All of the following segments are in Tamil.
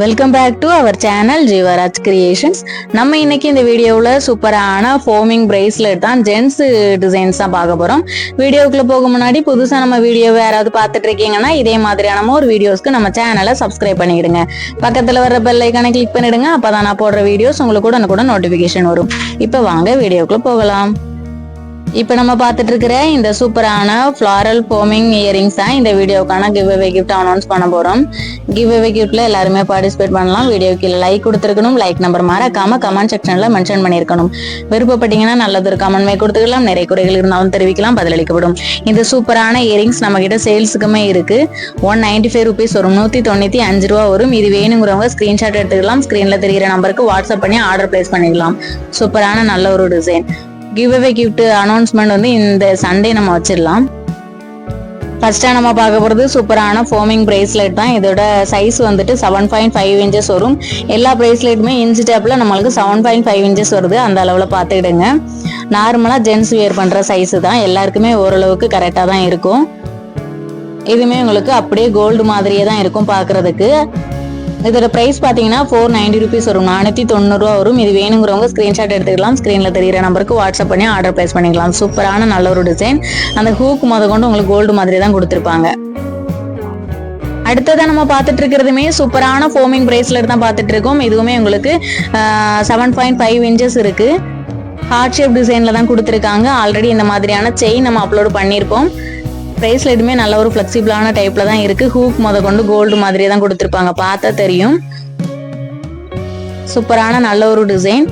Welcome back to our channel Jeevaraj creations நம்ம இன்னைக்கு இந்த வீடியோவில் சூப்பரான ஃபோமிங் பிரேஸ்லெட் தான் ஜென்ஸ் டிசைன்ஸ் தான் பார்க்க போகிறோம் வீடியோக்குள்ளே போக முன்னாடி புதுசாக நம்ம வீடியோ யாராவது பார்த்துட்டு இருக்கீங்கன்னா இதே மாதிரியான ஒரு வீடியோஸ்க்கு நம்ம சேனலை சப்ஸ்கிரைப் பண்ணிடுங்க. பக்கத்தில் வர பெல் ஐக்கானை கிளிக் பண்ணிடுங்க அப்போ தான் நான் போடுற வீடியோஸ் உங்களுக்கு கூட கூட நோட்டிஃபிகேஷன் வரும். இப்போ வாங்க வீடியோக்குள்ளே போகலாம். இப்போ நம்ம பார்த்துட்டு இருக்கிற இந்த சூப்பரான ஃப்ளாரல் ஃபோமிங் இயரிங்ஸ் தான் இந்த வீடியோக்கான கிவ் அவே கிஃப்ட் அனௌன்ஸ் பண்ண போகிறோம் கிவ் அவே கிஃப்ட்ல எல்லாருமே பார்ட்டிசிபேட் பண்ணலாம். வீடியோ கீழே லைக் கொடுத்துருக்கணும். லைக் நம்பர் மறக்காம கமெண்ட் செக்ஷன்ல மென்ஷன் பண்ணியிருக்கணும். விருப்பப்பட்டீங்கன்னா நல்லது ஒரு கமெண்ட்மே கொடுத்துக்கலாம். நிறைய குறைகள் இருந்தாலும் தெரிவிக்கலாம். பதிலளிக்கப்படும். இந்த சூப்பரான இயரிங்ஸ் நம்ம கிட்ட சேல்ஸுக்குமே இருக்கு. ஒன் நைன்டி ஃபைவ் ருபீஸ் வரும். நூற்றி தொண்ணூற்றி அஞ்சு ரூபா வரும். இது வேணுங்கிறவங்க ஸ்க்ரீன்ஷாட் எடுத்துக்கலாம். ஸ்க்ரீனில் தெரிகிற நம்பருக்கு வாட்ஸ்அப் பண்ணி ஆர்டர் பிளேஸ் பண்ணிக்கலாம். சூப்பரான நல்ல ஒரு design give away gift announcement வந்து இந்த சண்டே நம்ம வச்சிடலாம். ஃபர்ஸ்டா நம்ம பார்க்க போகிறது சூப்பரான ஃபோமிங் பிரேஸ்லெட் தான். இதோட சைஸ் வந்துட்டு செவன் பாயிண்ட் ஃபைவ் இன்ச்சஸ் வரும். எல்லா பிரேஸ்லெட்டுமே இன்ச் டேப்பில் நம்மளுக்கு செவன் பாயிண்ட் ஃபைவ் இன்ச்சஸ் வருது. அந்த அளவில் பார்த்துக்கிடுங்க. நார்மலாக ஜென்ஸ் வியர் பண்ணுற சைஸு தான். எல்லாருக்குமே ஓரளவுக்கு கரெக்டாக தான் இருக்கும். இதுவுமே உங்களுக்கு அப்படியே கோல்டு மாதிரியே தான் இருக்கும் பார்க்குறதுக்கு. இதோட ப்ரைஸ் பார்த்தீங்கன்னா ஃபோர் நைன்டி ருபீஸ் வரும். நானூற்றி தொண்ணூறுரூவா வரும். இது வேணுங்கிறவங்க ஸ்க்ரீன்ஷாட் எடுத்துக்கலாம். ஸ்க்ரீனில் தெரியிற நம்பருக்கு வாட்ஸ்அப் பண்ணி ஆர்டர் ப்ளேஸ் பண்ணிக்கலாம். சூப்பரான நல்ல ஒரு டிசைன் அந்த ஹூக் முத கொண்டு உங்களுக்கு கோல்டு மாதிரி தான் கொடுத்துருப்பாங்க. அடுத்ததாக நம்ம பார்த்துட்டு இருக்கிறதுமே சூப்பரான ஃபோமிங் பிரேஸ்லெட் தான் பார்த்துட்டு இருக்கோம். இதுவுமே உங்களுக்கு செவன் பாயிண்ட் ஃபைவ் இன்ச்சஸ் இருக்கு. ஹார்ட் ஷேப் டிசைனில் தான் கொடுத்துருக்காங்க. ஆல்ரெடி இந்த மாதிரியான செயின் நம்ம அப்லோட் பண்ணியிருப்போம் பிரேஸ்லெட்டுமே நல்ல ஒரு ஃப்ளெக்சிபிளான டைப்ல தான் இருக்கு. ஹூக் முத கொண்டு கோல்டு மாதிரியே தான் கொடுத்துருப்பாங்க. பார்த்தா தெரியும். சூப்பரான நல்ல ஒரு design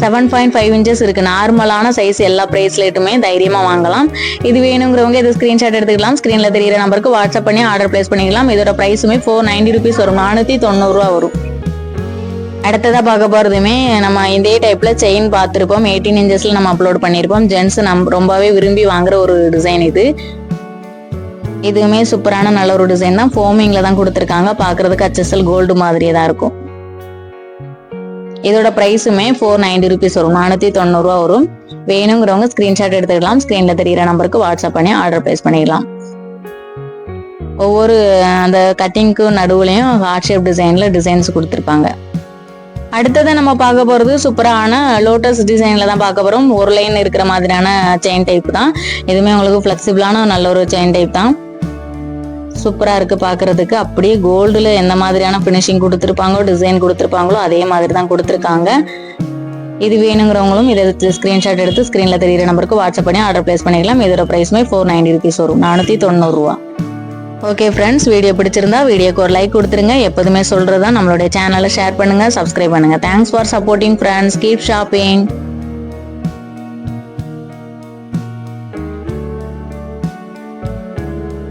seven point five inches இருக்கு. நார்மலான சைஸ் எல்லா ப்ரைஸ்லேட்டுமே தைரியமாக வாங்கலாம். இது வேணுங்கிறவங்க இது ஸ்க்ரீன்ஷாட் எடுத்துக்கலாம். ஸ்க்ரீனில் தெரியிற நம்பருக்கு வாட்ஸ்அப் பண்ணி ஆர்டர் பிளேஸ் பண்ணிக்கலாம். இதோட ப்ரைஸுமே ஃபோர் நைன்டி ருபீஸ் வரும். நானூற்றி தொண்ணூறுரூவா வரும். அடுத்ததாக பார்க்க போகிறதுமே நம்ம இதே டைப்பில் செயின் பார்த்துருப்போம். எயிட்டீன் இன்ச்சஸில் நம்ம அப்லோட் பண்ணியிருப்போம் ஜென்ஸ் நம் ரொம்பவே விரும்பி வாங்குற ஒரு டிசைன் இது. இதுவுமே சூப்பரான நல்ல ஒரு டிசைன் தான். ஃபோமிங்கில் தான் கொடுத்துருக்காங்க. பார்க்குறதுக்கு அச்சசல் கோல்டு மாதிரியே தான் இருக்கும். இதோட ப்ரைஸுமே ஃபோர் நைன்டி ருபீஸ் வரும். நானூற்றி தொண்ணூறுரூவா வரும். வேணுங்கிறவங்க ஸ்க்ரீன்ஷாட் எடுத்துக்கலாம். ஸ்க்ரீனில் தெரிகிற நம்பருக்கு வாட்ஸ்அப் பண்ணி ஆர்டர் ப்ளேஸ் பண்ணிடலாம். ஒவ்வொரு அந்த கட்டிங்க்கும் நடுவுலையும் ஹார்ட் ஷேப் டிசைனில் டிசைன்ஸ் கொடுத்துருப்பாங்க. அடுத்தது நம்ம பார்க்க போகிறது சூப்பரான லோட்டஸ் டிசைனில் தான் பார்க்க போகிறோம் ஒரு லைன் இருக்கிற மாதிரியான செயின் டைப் தான். இதுவுமே உங்களுக்கு ஃப்ளெக்சிபிளான நல்ல ஒரு செயின் டைப் தான். சூப்பராக இருக்குது பார்க்குறதுக்கு. அப்படியே கோல்டில் எந்த மாதிரியான ஃபினிஷிங் கொடுத்துருப்பாங்களோ டிசைன் கொடுத்துருப்பாங்களோ அதே மாதிரி தான் கொடுத்துருக்காங்க. இது வேணுங்கிறவங்களும் இதை ஸ்க்ரீன்ஷாட் எடுத்து ஸ்க்ரீனில் தெரியிற நம்பருக்கு வாட்ஸ்அப் பண்ணி ஆர்டர் ப்ளேஸ் பண்ணிக்கலாம் இதோட ப்ரைஸுமே ஃபோர் நைன்டி ருபீஸ் வரும். நானூற்றி தொண்ணூறுரூவா ஓகே ஃப்ரெண்ட்ஸ் வீடியோ பிடிச்சிருந்தா வீடியோக்கு ஒரு லைக் கொடுத்துருங்க. எப்போதுமே சொல்கிறதா நம்மளுடைய சேனலை ஷேர் பண்ணுங்கள் சப்ஸ்கிரைப் பண்ணுங்கள் thanks for supporting friends keep shopping